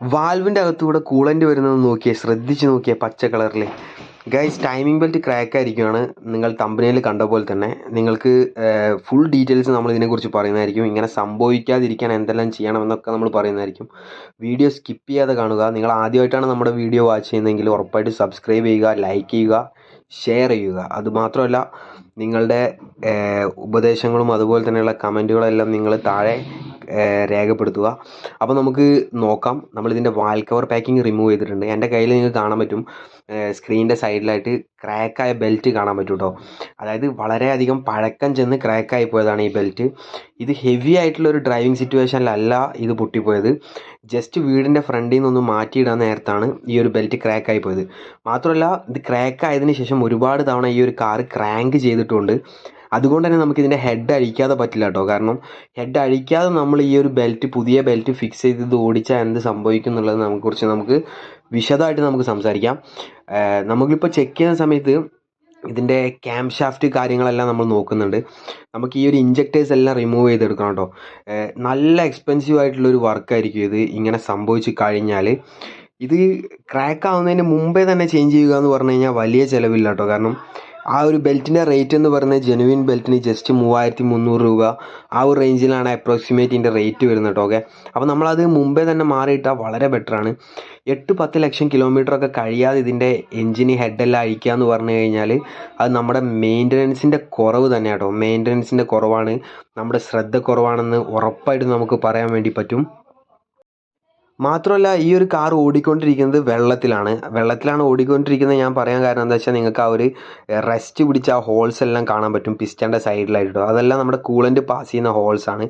വാൽവിന്റെ അകത്തൂടെ coolant വരുന്നത് നോക്കിയേ ശ്രദ്ധിച്ച് നോക്കിയേ പച്ച കളറിൽ ഗൈസ് ടൈമിംഗ് ബെൽറ്റ് ക്രാക്ക് ആയിരിക്കുകയാണ് നിങ്ങൾ തമ്പനയിൽ കണ്ട പോലെ തന്നെ. നിങ്ങൾക്ക് ഫുൾ ഡീറ്റെയിൽസ് നമ്മൾ ഇതിനെക്കുറിച്ച് പറയുന്നതായിരിക്കും. ഇങ്ങനെ സംഭവിക്കാതിരിക്കാൻ എന്തെല്ലാം ചെയ്യണമെന്നൊക്കെ നമ്മൾ പറയുന്നതായിരിക്കും. വീഡിയോ സ്കിപ്പ് ചെയ്യാതെ കാണുക. നിങ്ങൾ ആദ്യമായിട്ടാണ് നമ്മുടെ വീഡിയോ വാച്ച് ചെയ്യുന്നതെങ്കിൽ ഉറപ്പായിട്ട് സബ്സ്ക്രൈബ് ചെയ്യുക ലൈക്ക് ചെയ്യുക ഷെയർ ചെയ്യുക. അതുമാത്രമല്ല നിങ്ങളുടെ ഉപദേശങ്ങളും അതുപോലെ തന്നെയുള്ള കമന്റുകളെല്ലാം നിങ്ങൾ താഴെ രേഖപ്പെടുത്തുക. അപ്പോൾ നമുക്ക് നോക്കാം. നമ്മളിതിന്റെ വാൽ കവർ പാക്കിംഗ് റിമൂവ് ചെയ്തിട്ടുണ്ട്. എന്റെ കയ്യിൽ നിങ്ങൾക്ക് കാണാൻ പറ്റും. സ്ക്രീനിന്റെ സൈഡിലായിട്ട് ക്രാക്കായ ബെൽറ്റ് കാണാൻ പറ്റും കേട്ടോ അതായത് വളരെയധികം പഴക്കം ചെന്ന് ക്രാക്കായി പോയതാണ് ഈ ബെൽറ്റ് ഇത് ഹെവി ആയിട്ടുള്ള ഒരു ഡ്രൈവിംഗ് സിറ്റുവേഷനിലല്ല ഇത് പൊട്ടിപ്പോയത്. ജസ്റ്റ് വീടിന്റെ ഫ്രണ്ടിൽ നിന്നൊന്ന് മാറ്റിയിടാൻ നേരത്താണ് ഈ ഒരു ബെൽറ്റ് ക്രാക്കായി പോയത്. മാത്രമല്ല ഇത് ക്രാക്ക് ആയതിനു ശേഷം ഒരുപാട് തവണ ഈ ഒരു കാറ് ക്രാങ്ക് ചെയ്തിട്ടുണ്ട്. അതുകൊണ്ട് തന്നെ നമുക്ക് ഇതിന്റെ ഹെഡ് അഴിക്കാതെ പറ്റില്ല കേട്ടോ. കാരണം ഹെഡ് അഴിക്കാതെ നമ്മൾ ഈ ഒരു ബെൽറ്റ് പുതിയ ബെൽറ്റ് ഫിക്സ് ചെയ്ത് ഇത് ഓടിച്ചാൽ എന്ത് സംഭവിക്കും എന്നുള്ളത് നമുക്ക് കുറിച്ച് നമുക്ക് വിശദമായിട്ട് നമുക്ക് സംസാരിക്കാം. നമുക്കിപ്പോൾ ചെക്ക് ചെയ്യുന്ന സമയത്ത് ഇതിന്റെ ക്യാം ഷാഫ്റ്റ് കാര്യങ്ങളെല്ലാം നമ്മൾ നോക്കുന്നുണ്ട്. നമുക്ക് ഈ ഒരു ഇഞ്ചക്ടേഴ്സ് എല്ലാം റിമൂവ് ചെയ്തെടുക്കണം കേട്ടോ. നല്ല എക്സ്പെൻസീവ് ആയിട്ടുള്ളൊരു വർക്കായിരിക്കും ഇത് ഇങ്ങനെ സംഭവിച്ചു കഴിഞ്ഞാൽ ഇത് ക്രാക്ക് ആവുന്നതിന് മുമ്പേ തന്നെ ചേഞ്ച് ചെയ്യുക എന്ന് പറഞ്ഞു കഴിഞ്ഞാൽ വലിയ ചിലവില്ല കേട്ടോ. കാരണം ആ ഒരു ബെൽറ്റിന്റെ റേറ്റ് എന്ന് പറയുന്നത് ജെനുവിൻ ബെൽറ്റിന് ജസ്റ്റ് മൂവായിരത്തി മുന്നൂറ് രൂപ. ആ ഒരു റേഞ്ചിലാണ് അപ്രോക്സിമേറ്റ് ഇതിന്റെ റേറ്റ് വരുന്നത് കേട്ടോ ഓക്കെ അപ്പോൾ നമ്മളത് മുമ്പേ തന്നെ മാറിയിട്ടാൽ വളരെ ബെറ്ററാണ് എട്ട് പത്ത് ലക്ഷം കിലോമീറ്ററൊക്കെ കഴിയാതെ ഇതിന്റെ എഞ്ചിന് ഹെഡെല്ലാം അഴിക്കുക എന്ന് പറഞ്ഞു കഴിഞ്ഞാൽ അത് നമ്മുടെ മെയിന്റനൻസിന്റെ കുറവ് തന്നെ കേട്ടോ മെയിന്റനൻസിന്റെ കുറവാണ്. നമ്മുടെ ശ്രദ്ധ കുറവാണെന്ന് ഉറപ്പായിട്ട് നമുക്ക് പറയാൻ വേണ്ടി പറ്റും. മാത്രമല്ല ഈ ഒരു കാർ ഓടിക്കൊണ്ടിരിക്കുന്നത് വെള്ളത്തിലാണ്. വെള്ളത്തിലാണ് ഓടിക്കൊണ്ടിരിക്കുന്നത്. ഞാൻ പറയാൻ കാരണം എന്താ വെച്ചാൽ നിങ്ങൾക്ക് ആ ഒരു റെസ്റ്റ് പിടിച്ച ആ ഹോൾസ് എല്ലാം കാണാൻ പറ്റും. പിസ്റ്റന്റെ സൈഡിലായിട്ട് അതെല്ലാം നമ്മുടെ കൂളന്റ് പാസ് ചെയ്യുന്ന ഹോൾസ് ആണ്.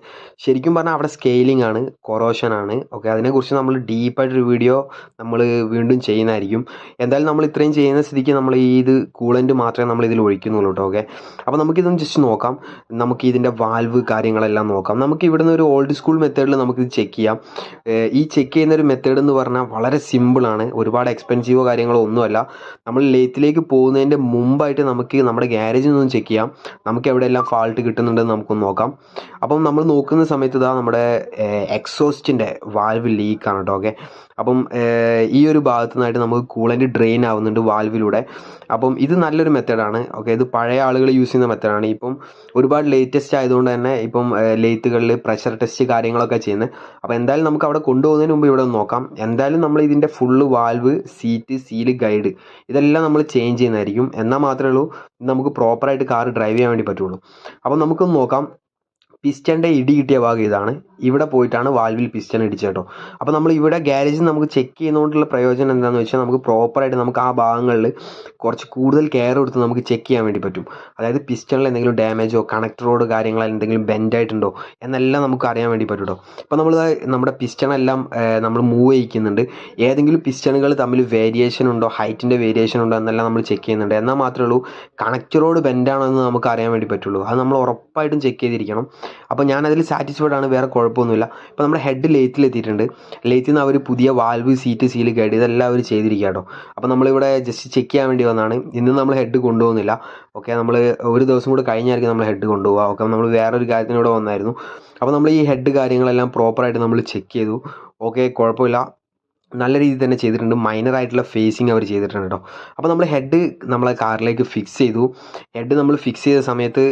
ശരിക്കും പറഞ്ഞാൽ അവിടെ സ്കെയിലിംഗ് ആണ് കൊറോഷൻ ആണ്. ഓക്കെ അതിനെക്കുറിച്ച് നമ്മൾ ഡീപ്പായിട്ടൊരു വീഡിയോ നമ്മൾ വീണ്ടും ചെയ്യുന്നതായിരിക്കും. എന്തായാലും നമ്മൾ ഇത്രയും ചെയ്യുന്ന സ്ഥിതിക്ക് നമ്മൾ ഈ ഇത് കൂളന്റ് മാത്രമേ നമ്മൾ ഇതിൽ ഒഴിക്കുന്നുള്ളൂ കേട്ടോ ഓക്കെ അപ്പോൾ നമുക്കിതൊന്ന് ജസ്റ്റ് നോക്കാം. നമുക്ക് ഇതിന്റെ വാൽവ് കാര്യങ്ങളെല്ലാം നോക്കാം. നമുക്ക് ഇവിടുന്ന് ഒരു ഓൾഡ് സ്കൂൾ മെത്തേഡിൽ നമുക്കിത് ചെക്ക് ചെയ്യാം. ഈ ചെക്ക് ചെയ്യുന്ന ഒരു മെത്തേഡ് എന്ന് പറഞ്ഞാൽ വളരെ സിമ്പിളാണ് ഒരുപാട് എക്സ്പെൻസീവോ കാര്യങ്ങളോ ഒന്നുമല്ല. നമ്മൾ ലേത്തിലേക്ക് പോകുന്നതിന്റെ മുമ്പായിട്ട് നമുക്ക് നമ്മുടെ ഗ്യാരേജിൽ നിന്നും ചെക്ക് ചെയ്യാം. നമുക്ക് എവിടെയെല്ലാം ഫാൾട്ട് കിട്ടുന്നുണ്ടെന്ന് നമുക്കൊന്ന് നോക്കാം. അപ്പം നമ്മൾ നോക്കുന്ന സമയത്ത് ഇതാ നമ്മുടെ എക്സോസ്റ്റിന്റെ വാൽവ് ലീക്കാണ് കേട്ടോ ഓക്കെ അപ്പം ഈ ഒരു ഭാഗത്തു നിന്നായിട്ട് നമുക്ക് കൂളന്റ് ഡ്രെയിൻ ആവുന്നുണ്ട് വാൽവിലൂടെ അപ്പം ഇത് നല്ലൊരു മെത്തേഡാണ് ഓക്കെ ഇത് പഴയ ആളുകൾ യൂസ് ചെയ്യുന്ന മെത്തേഡാണ് ഇപ്പം ഒരുപാട് ലേറ്റസ്റ്റ് ആയതുകൊണ്ട് തന്നെ ഇപ്പം ലേത്തുകളിൽ പ്രഷർ ടെസ്റ്റ് കാര്യങ്ങളൊക്കെ ചെയ്യുന്നത് അപ്പോൾ എന്തായാലും നമുക്ക് അവിടെ കൊണ്ടുപോകുന്നതിന് മുമ്പ് ഇവിടെ നോക്കാം. എന്തായാലും നമ്മൾ ഇതിന്റെ full valve seat seal guide ഇതെല്ലാം നമ്മൾ ചേഞ്ച് ചെയ്യുന്നതായിരിക്കും. എന്നാൽ മാത്രമേ ഉള്ളൂ നമുക്ക് പ്രോപ്പറായിട്ട് കാർ ഡ്രൈവ് ചെയ്യാൻ വേണ്ടി പറ്റുള്ളൂ. അപ്പം നമുക്കൊന്ന് നോക്കാം. പിസ്റ്റന്റെ ഇടി കിട്ടിയ ഭാഗം ഇതാണ്. ഇവിടെ പോയിട്ടാണ് വാൽവിൽ പിസ്റ്റൻ ഇടിച്ചത് കേട്ടോ. അപ്പോൾ നമ്മൾ ഇവിടെ ഗ്യാരേജിൽ നമുക്ക് ചെക്ക് ചെയ്യുന്നതുകൊണ്ടുള്ള പ്രയോജനം എന്താണെന്ന് വെച്ചാൽ നമുക്ക് പ്രോപ്പറായിട്ട് നമുക്ക് ആ ഭാഗങ്ങളിൽ കുറച്ച് കൂടുതൽ കെയർ എടുത്ത് നമുക്ക് ചെക്ക് ചെയ്യാൻ വേണ്ടി പറ്റും. അതായത് പിസ്റ്റണിൽ എന്തെങ്കിലും ഡാമേജോ കണക്ടറോട് കാര്യങ്ങൾ എന്തെങ്കിലും ബെൻഡായിട്ടുണ്ടോ എന്നെല്ലാം നമുക്ക് അറിയാൻ വേണ്ടി പറ്റും കേട്ടോ. ഇപ്പോൾ നമ്മൾ നമ്മുടെ പിസ്റ്റണെല്ലാം നമ്മൾ മൂവ് ചെയ്യിക്കുന്നുണ്ട്. ഏതെങ്കിലും പിസ്റ്റണുകൾ തമ്മിൽ വേരിയേഷൻ ഉണ്ടോ ഹൈറ്റിന്റെ വേരിയേഷൻ ഉണ്ടോ എന്നെല്ലാം നമ്മൾ ചെക്ക് ചെയ്യുന്നുണ്ട്. എന്നാൽ മാത്രമേ ഉള്ളൂ കണക്ടറോട് ബെൻഡാണോ എന്ന് നമുക്ക് അറിയാൻ വേണ്ടി പറ്റുള്ളൂ. അത് നമ്മൾ ഉറപ്പായിട്ടും ചെക്ക് ചെയ്തിരിക്കണം. അപ്പോൾ ഞാൻ അതിൽ സാറ്റിസ്ഫൈഡ് ആണ് വേറെ കുഴപ്പമൊന്നുമില്ല. ഇപ്പോൾ നമ്മുടെ ഹെഡ് ലേറ്റിൽ എത്തിയിട്ടുണ്ട്. ലേറ്റിൽ നിന്ന് അവർ പുതിയ വാൽവ് സീറ്റ് സീൽ ഗൈഡ് ഇതെല്ലാം അവർ ചെയ്തിരിക്കുക കേട്ടോ. അപ്പോൾ നമ്മളിവിടെ ജസ്റ്റ് ചെക്ക് ചെയ്യാൻ വേണ്ടി വന്നതാണ്. ഇന്ന് നമ്മൾ ഹെഡ് കൊണ്ടുപോകുന്നില്ല. ഓക്കെ നമ്മൾ ഒരു ദിവസം കൂടെ കഴിഞ്ഞായിരിക്കും നമ്മൾ ഹെഡ് കൊണ്ടുപോകുക ഓക്കെ നമ്മൾ വേറൊരു കാര്യത്തിനൂടെ വന്നായിരുന്നു. അപ്പോൾ നമ്മൾ ഈ ഹെഡ് കാര്യങ്ങളെല്ലാം പ്രോപ്പറായിട്ട് നമ്മൾ ചെക്ക് ചെയ്തു. ഓക്കെ കുഴപ്പമില്ല. നല്ല രീതിയിൽ തന്നെ ചെയ്തിട്ടുണ്ട്. മൈനർ ആയിട്ടുള്ള ഫേസിങ് അവർ ചെയ്തിട്ടുണ്ട് കേട്ടോ. അപ്പോൾ നമ്മൾ ഹെഡ് നമ്മളെ കാറിലേക്ക് ഫിക്സ് ചെയ്തു. ഹെഡ് നമ്മൾ ഫിക്സ് ചെയ്ത സമയത്ത്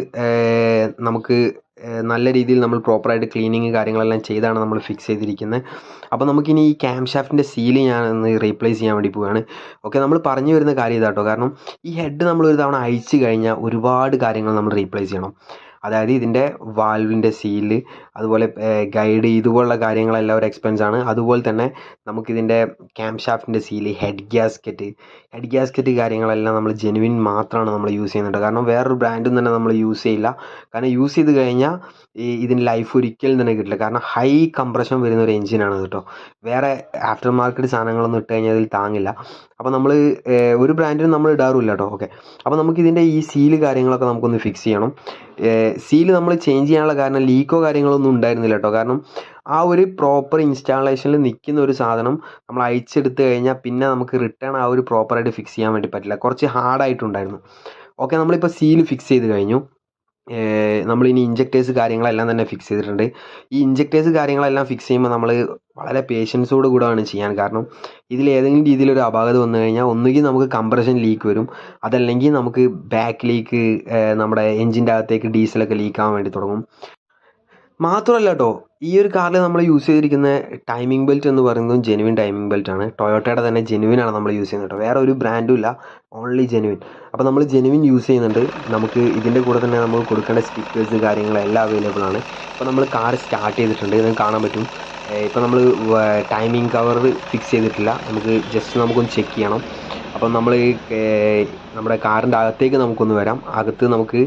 നമുക്ക് നല്ല രീതിയിൽ നമ്മൾ പ്രോപ്പറായിട്ട് ക്ലീനിങ് കാര്യങ്ങളെല്ലാം ചെയ്താണ് നമ്മൾ ഫിക്സ് ചെയ്തിരിക്കുന്നത് അപ്പോൾ നമുക്കിനി ഈ ക്യാം ഷാഫ്റ്റിന്റെ സീൽ ഞാൻ ഒന്ന് റീപ്ലേസ് ചെയ്യാൻ വേണ്ടി പോവുകയാണ്. ഓക്കെ നമ്മൾ പറഞ്ഞു വരുന്ന കാര്യം ഇതാട്ടോ. കാരണം ഈ ഹെഡ് നമ്മൾ ഒരു തവണ അഴിച്ചു കഴിഞ്ഞാൽ ഒരുപാട് കാര്യങ്ങൾ നമ്മൾ റീപ്ലേസ് ചെയ്യണം. അതായത് ഇതിന്റെ വാൽവിന്റെ സീൽ അതുപോലെ ഗൈഡ് ഇതുപോലുള്ള കാര്യങ്ങളെല്ലാം ഒരു എക്സ്പെൻസ് ആണ്. അതുപോലെ തന്നെ നമുക്കിതിന്റെ ക്യാം ഷാഫ്റ്റിന്റെ seal head gasket head gasket കാര്യങ്ങളെല്ലാം നമ്മൾ ജെനുവിൻ മാത്രമാണ് നമ്മൾ യൂസ് ചെയ്യുന്നുണ്ട് കാരണം വേറൊരു ബ്രാൻഡും തന്നെ നമ്മൾ യൂസ് ചെയ്യില്ല. കാരണം യൂസ് ചെയ്ത് കഴിഞ്ഞാൽ ഈ ഇതിന് ലൈഫ് ഒരിക്കലും തന്നെ കിട്ടില്ല. കാരണം ഹൈ കംപ്രഷൻ വരുന്ന ഒരു എഞ്ചിനാണ് കേട്ടോ വേറെ ആഫ്റ്റർ മാർക്കറ്റ് സാധനങ്ങളൊന്നും ഇട്ട് കഴിഞ്ഞാൽ അതിൽ താങ്ങില്ല. അപ്പോൾ നമ്മൾ ഒരു ബ്രാൻഡിനും നമ്മൾ ഇടാറില്ല കേട്ടോ ഓക്കെ അപ്പോൾ നമുക്ക് ഇതിന്റെ ഈ സീൽ കാര്യങ്ങളൊക്കെ നമുക്കൊന്ന് ഫിക്സ് ചെയ്യണം. സീൽ നമ്മൾ ചേഞ്ച് ചെയ്യാനുള്ള കാരണം ലീക്കോ കാര്യങ്ങളൊന്നും ഉണ്ടായിരുന്നില്ല കേട്ടോ കാരണം ആ ഒരു പ്രോപ്പർ ഇൻസ്റ്റാളേഷനിൽ നിൽക്കുന്ന ഒരു സാധനം നമ്മൾ അയച്ചെടുത്ത് കഴിഞ്ഞാൽ പിന്നെ നമുക്ക് റിട്ടേൺ ആ ഒരു പ്രോപ്പറായിട്ട് ഫിക്സ് ചെയ്യാൻ വേണ്ടി പറ്റില്ല. കുറച്ച് ഹാർഡായിട്ടുണ്ടായിരുന്നു ഓക്കെ നമ്മളിപ്പോൾ സീൽ ഫിക്സ് ചെയ്ത് കഴിഞ്ഞു. നമ്മളിനി ഇഞ്ചക്ടേഴ്സ് കാര്യങ്ങളെല്ലാം തന്നെ ഫിക്സ് ചെയ്തിട്ടുണ്ട്. ഈ ഇഞ്ചക്ടേഴ്സ് കാര്യങ്ങളെല്ലാം ഫിക്സ് ചെയ്യുമ്പോൾ നമ്മൾ വളരെ പേഷ്യൻസോട് കൂടെയാണ് ചെയ്യാൻ. കാരണം ഇതിൽ ഏതെങ്കിലും രീതിയിൽ ഒരു അപാകത വന്നു കഴിഞ്ഞാൽ ഒന്നുകിൽ നമുക്ക് കംപ്രഷൻ ലീക്ക് വരും. അതല്ലെങ്കിൽ നമുക്ക് ബാക്ക് ലീക്ക് നമ്മുടെ എഞ്ചിന്റെ അകത്തേക്ക് ഡീസലൊക്കെ ലീക്ക് ആവാൻ വേണ്ടി തുടങ്ങും. മാത്രമല്ല കേട്ടോ ഈ ഒരു കാറിൽ നമ്മൾ യൂസ് ചെയ്തിരിക്കുന്ന ടൈമിംഗ് ബെൽറ്റ് എന്ന് പറയുന്നത് ജെനുവിൻ ടൈമിംഗ് ബെൽറ്റ് ആണ്. ടൊയോട്ടയുടെ തന്നെ ജെനുവിൻ ആണ് നമ്മൾ യൂസ് ചെയ്യുന്നത് വേറെ ഒരു ബ്രാൻഡും ഇല്ല. ഓൺലി ജെനുവിൻ അപ്പോൾ നമ്മൾ ജെനുവിൻ യൂസ് ചെയ്യുന്നുണ്ട്. നമുക്ക് ഇതിന്റെ കൂടെ തന്നെ നമുക്ക് കൊടുക്കേണ്ട സ്റ്റിക്കേഴ്സ് കാര്യങ്ങളെല്ലാം അവൈലബിൾ ആണ്. ഇപ്പോൾ നമ്മൾ കാർ സ്റ്റാർട്ട് ചെയ്തിട്ടുണ്ട്. ഇത് കാണാൻ പറ്റും. ഇപ്പോൾ നമ്മൾ ടൈമിംഗ് കവർ ഫിക്സ് ചെയ്തിട്ടില്ല. നമുക്ക് ജസ്റ്റ് നമുക്കൊന്ന് ചെക്ക് ചെയ്യണം. അപ്പം നമ്മൾ ഈ നമ്മുടെ കാറിന്റെ അകത്തേക്ക് നമുക്കൊന്ന് വരാം. അകത്ത് നമുക്ക്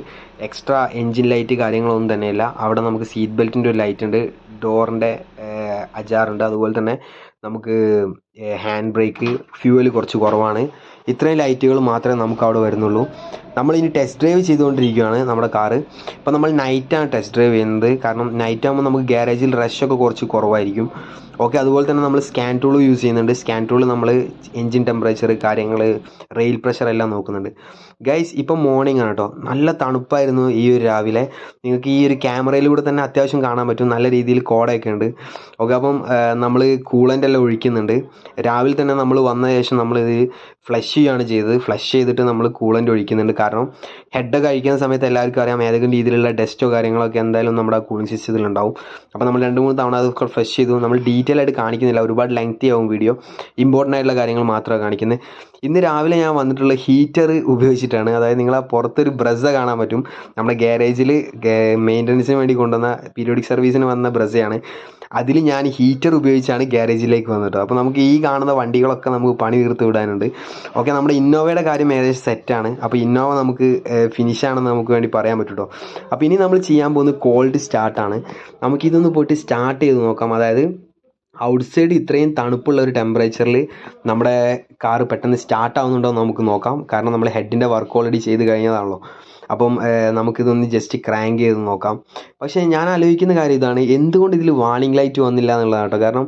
എക്സ്ട്രാ എൻജിൻ ലൈറ്റ് കാര്യങ്ങളൊന്നും തന്നെയില്ല. അവിടെ നമുക്ക് സീറ്റ് ബെൽറ്റിന്റെ ഒരു ലൈറ്റ് ഉണ്ട് ഡോറിന്റെ അജാറുണ്ട്. അതുപോലെ തന്നെ നമുക്ക് ഹാൻഡ് ബ്രേക്ക് ഫ്യൂവൽ കുറച്ച് കുറവാണ്. ഇത്രയും ലൈറ്റുകൾ മാത്രമേ നമുക്ക് അവിടെ വരുന്നുള്ളൂ. നമ്മൾ ഇനി ടെസ്റ്റ് ഡ്രൈവ് ചെയ്തുകൊണ്ടിരിക്കുകയാണ് നമ്മുടെ കാറ്. ഇപ്പോൾ നമ്മൾ നൈറ്റാണ് ടെസ്റ്റ് ഡ്രൈവ് ചെയ്യുന്നത്. കാരണം നൈറ്റ് ആകുമ്പോൾ നമുക്ക് ഗ്യാരേജിൽ റഷൊക്കെ കുറച്ച് കുറവായിരിക്കും. ഓക്കെ അതുപോലെ തന്നെ നമ്മൾ സ്കാൻ ടൂൾ യൂസ് ചെയ്യുന്നുണ്ട്. സ്കാൻ ടൂൾ നമ്മൾ എൻജിൻ ടെമ്പറേച്ചർ കാര്യങ്ങൾ റെയിൽ പ്രഷർ എല്ലാം നോക്കുന്നുണ്ട്. ഗൈസ് ഇപ്പം മോർണിംഗ് ആണ് കേട്ടോ. നല്ല തണുപ്പായിരുന്നു ഈ ഒരു രാവിലെ. നിങ്ങൾക്ക് ഈ ഒരു ക്യാമറയിലൂടെ തന്നെ അത്യാവശ്യം കാണാൻ പറ്റും. നല്ല രീതിയിൽ കോടയൊക്കെ ഉണ്ട്. ഓക്കെ അപ്പം നമ്മൾ കൂളന്റ് എല്ലാം ഒഴിക്കുന്നുണ്ട്. രാവിലെ തന്നെ നമ്മൾ വന്ന ശേഷം നമ്മളിത് ഫ്ലഷ് ചെയ്യുകയാണ് ചെയ്തത്. ഫ്ലഷ് ചെയ്തിട്ട് നമ്മൾ കൂളന്റ് ഒഴിക്കുന്നുണ്ട്. കാരണം ഹെഡൊക്കെ അഴിക്കുന്ന സമയത്ത് എല്ലാവർക്കും അറിയാം ഏതെങ്കിലും രീതിയിലുള്ള ഡസ്റ്റോ കാര്യങ്ങളൊക്കെ എന്തായാലും നമ്മുടെ കൂളിംഗ് സിസ്റ്റത്തിൽ ഉണ്ടാവും. അപ്പോൾ നമ്മൾ രണ്ട് മൂന്ന് തവണ അത് ഫ്ലഷ് ചെയ്തു. നമ്മൾ ഡീറ്റെയിൽ ആയിട്ട് കാണിക്കുന്നില്ല. ഒരുപാട് ലെങ്തി ആവും വീഡിയോ ഇമ്പോർട്ടന്റ് ആയിട്ടുള്ള കാര്യങ്ങൾ മാത്രമാണ് കാണിക്കുന്നത്. ഇന്ന് രാവിലെ ഞാൻ വന്നിട്ടുള്ള ഹീറ്റർ ഉപയോഗിച്ചിട്ടാണ്. അതായത് നിങ്ങൾ ആ പുറത്തൊരു ബ്രസ കാണാൻ പറ്റും. നമ്മുടെ ഗ്യാരേജിൽ മെയിന്റനൻസിന് വേണ്ടി കൊണ്ടുവന്ന പീരിയോഡിക് സർവീസിന് വന്ന ബ്രസയാണ്. അതിൽ ഞാൻ ഹീറ്റർ ഉപയോഗിച്ചാണ് ഗ്യാരേജിലേക്ക് വന്നിട്ട് അപ്പോൾ നമുക്ക് ഈ കാണുന്ന വണ്ടികളൊക്കെ നമുക്ക് പണി തീർത്ത് വിടാനുണ്ട്. ഓക്കെ നമ്മുടെ ഇന്നോവയുടെ കാര്യം ഏകദേശം സെറ്റാണ് അപ്പോൾ ഇന്നോവ നമുക്ക് ഫിനിഷ് ആണെന്ന് നമുക്ക് വേണ്ടി പറയാൻ പറ്റുമോ അപ്പോൾ ഇനി നമ്മൾ ചെയ്യാൻ പോകുന്നത് കോൾഡ് സ്റ്റാർട്ടാണ് നമുക്കിതൊന്ന് പോയിട്ട് സ്റ്റാർട്ട് ചെയ്ത് നോക്കാം. അതായത് ഔട്ട്സൈഡ് ഇത്രയും തണുപ്പുള്ള ഒരു ടെമ്പറേച്ചറിൽ നമ്മുടെ കാർ പെട്ടെന്ന് സ്റ്റാർട്ട് ആവുന്നുണ്ടോ എന്ന് നമുക്ക് നോക്കാം. കാരണം നമ്മൾ ഹെഡിന്റെ വർക്ക് ഓൾറെഡി ചെയ്ത് കഴിഞ്ഞതാണല്ലോ. അപ്പം നമുക്കിതൊന്ന് ജസ്റ്റ് ക്രാങ്ക് ചെയ്ത് നോക്കാം. പക്ഷേ ഞാൻ ആലോചിക്കുന്ന കാര്യം ഇതാണ്. എന്തുകൊണ്ട് ഇതിൽ വാണിംഗ് ലൈറ്റ് വന്നില്ല എന്നുള്ളതാണ് കേട്ടോ. കാരണം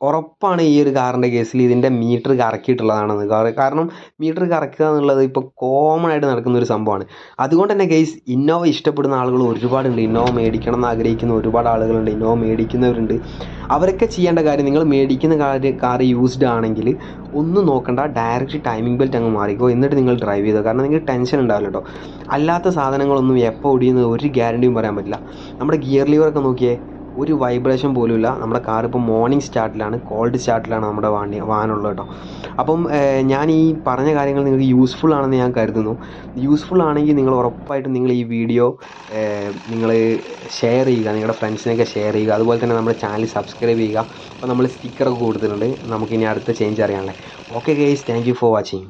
ഉറപ്പാണ് ഈ ഒരു കാറിന്റെ കേസിൽ ഇതിന്റെ മീറ്റർ കറക്കിയിട്ടുള്ളതാണെന്ന്. കാരണം മീറ്റർ കറക്കുക എന്നുള്ളത് ഇപ്പോൾ കോമൺ ആയിട്ട് നടക്കുന്ന ഒരു സംഭവമാണ്. അതുകൊണ്ട് തന്നെ കേസ് ഇന്നോവ ഇഷ്ടപ്പെടുന്ന ആളുകൾ ഒരുപാടുണ്ട്. ഇന്നോവ മേടിക്കണം എന്ന് ആഗ്രഹിക്കുന്ന ഒരുപാട് ആളുകളുണ്ട്. ഇന്നോവ മേടിക്കുന്നവരുണ്ട്. അവരൊക്കെ ചെയ്യേണ്ട കാര്യം നിങ്ങൾ മേടിക്കുന്ന കാര്യം കാർ യൂസ്ഡ് ആണെങ്കിൽ ഒന്നും നോക്കണ്ട. ഡയറക്റ്റ് ടൈമിംഗ് ബെൽറ്റ് അങ്ങ് മാറിക്കോ. എന്നിട്ട് നിങ്ങൾ ഡ്രൈവ് ചെയ്തോ. കാരണം നിങ്ങൾക്ക് ടെൻഷൻ ഉണ്ടാവില്ല കേട്ടോ അല്ലാത്ത സാധനങ്ങളൊന്നും എപ്പോൾ ഓടിയെന്ന് ഒരു ഗ്യാരണ്ടിയും പറയാൻ പറ്റില്ല. നമ്മുടെ ഗിയർ ലീവറൊക്കെ നോക്കിയേ. ഒരു വൈബ്രേഷൻ പോലുമില്ല. നമ്മുടെ കാർ ഇപ്പോൾ മോർണിംഗ് സ്റ്റാർട്ടിലാണ് കോൾഡ് സ്റ്റാർട്ടിലാണ് നമ്മുടെ വാഹനം വാഹനമുള്ളത് കേട്ടോ. അപ്പം ഞാൻ ഈ പറഞ്ഞ കാര്യങ്ങൾ നിങ്ങൾക്ക് യൂസ്ഫുൾ ആണെന്ന് ഞാൻ കരുതുന്നു. യൂസ്ഫുൾ ആണെങ്കിൽ നിങ്ങൾ ഉറപ്പായിട്ടും നിങ്ങൾ ഈ വീഡിയോ നിങ്ങൾ ഷെയർ ചെയ്യുക നിങ്ങളുടെ ഫ്രണ്ട്സിനൊക്കെ ഷെയർ ചെയ്യുക. അതുപോലെ തന്നെ നമ്മുടെ ചാനൽ സബ്സ്ക്രൈബ് ചെയ്യുക. അപ്പോൾ നമ്മൾ സ്റ്റിക്കറൊക്കെ കൊടുത്തിട്ടുണ്ട്. നമുക്കിനി അടുത്ത change അറിയാനല്ലേ. Okay guys thank you for watching